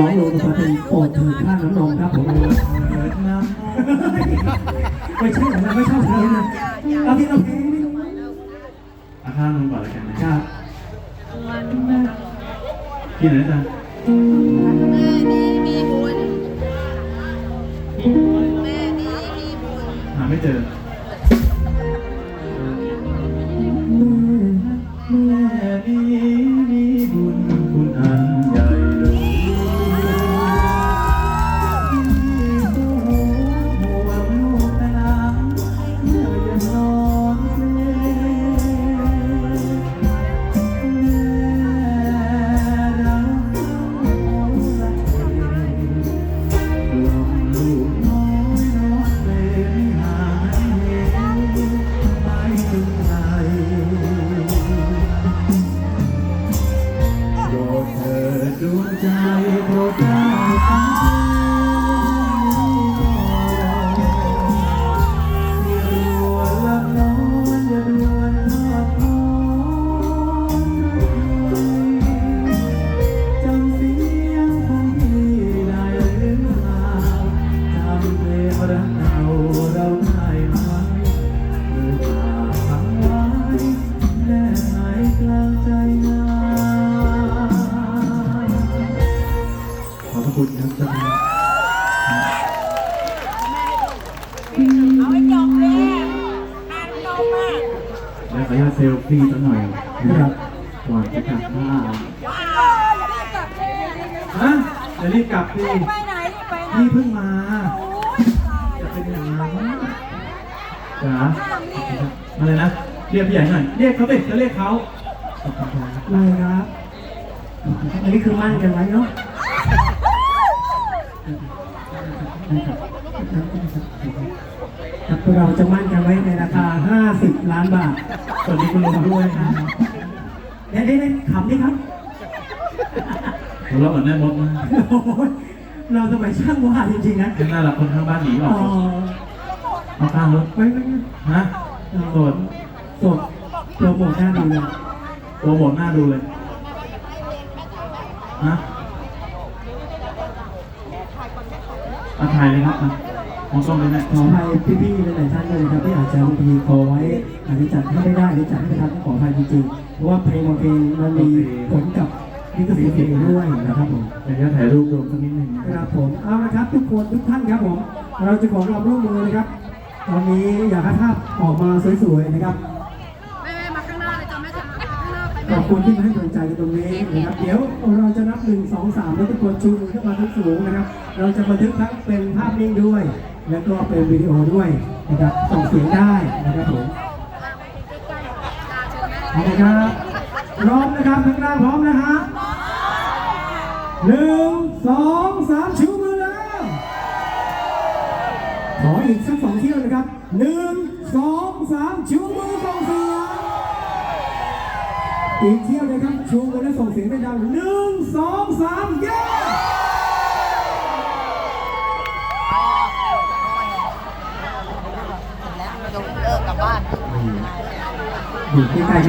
น้องลงมาเป็นโปรดถิดข้างน้ำนมครับผมเถิดน้ไม่ใช่หรอไม่ชอบเลยนะเอาที่เราเพลงไม่รู้ำอาข้างลงก่อนแล้วกันนะครับที่ไหนจ๊ะแม่นี้มีบุญแม่นี้มีบุญหาไม่เจอ คุณครับเจ้าค่ะเอาให้จบเลยนานนมอะแล้วขออนุญาตเซลฟี่สักหน่อยนะครับก่อนจะกลับบ้านว้าวรีบกลับเลยฮะจะรีบกลับสิไปไหนรีบไปไหนนี่เพิ่งมา โอ้ยตายจะเป็นอย่างนั้นจ๋าอะไรนะ เรียกพี่ใหญ่หน่อย เรียกเขาสิจะเรียกเขาไม่ครับ อันนี้คือมั่นกันไว้เนาะ ครับพวกเราจะมั่นกันไว้ในราคา 50 ล้านบาทสวัสดีคุณลุงด้วยนะเดี๋ยวได้ขำดิครับผมรับเหมือนแม่มดมากโอ้โหเราสมัยช่างว่าจริงๆนะข้างหน้าหลับคนข้างบ้านหนีออ๋ออกเอาข้างรถไม่ไม่ไม่ฮะโสดสดโปรโมทหน้าดูเลยโปรโมทหน้าดูเลยฮะ มาถ่ายเลยครับมามองกล้องเลยแม่ขออภัยพี่ๆหลายๆท่านด้วยนะครับที่อาจจะบางทีขอไว้อาจจะจัดให้ไม่ได้หรือจัดให้ไม่ทันต้องขออภัยจริงๆเพราะว่าเพลงบางเพลงมันมีผลกับลิขสิทธิ์เพลงด้วยนะครับผมเดี๋ยวจะถ่ายรูปรวมสักนิดหนึ่งนะครับผมเอาละครับทุกคนทุกท่านครับผม เราจะขอความร่วมมือนะครับตอนนี้อยากให้ภาพออกมาสวยๆนะครับแม่แม่มาข้างหน้าเลยจ้ะแม่จ๋าข้างหน้าไปขแม่อบคุณที่มาให้ กำลังใจกันตรงนี้นะครับ เดี๋ยวเราจะนับหนึ่งสองสามแล้วทุกคนชูมือขึ้นมาทุกสูงนะครับ เราจะบันทึกทั้งเป็นภาพนิ่งด้วย แล้วก็เป็นวิดีโอด้วยนะครับส่งเสียงได้นะครับผมเอาละครับพร้อมนะครับข้างล่าพร้อมนะฮะหนึ่งสองสามชูมือแล้วขออีกสักสองเที่ยวนะครับหนึ่งสองสามชูมือส่งเสียง อีกเที่ยวนะครับ ชูกันและส่งเสียงให้ดังหนึ่งสองสามเย้เลิกกลับบ้าน อยู่ใกล้ๆ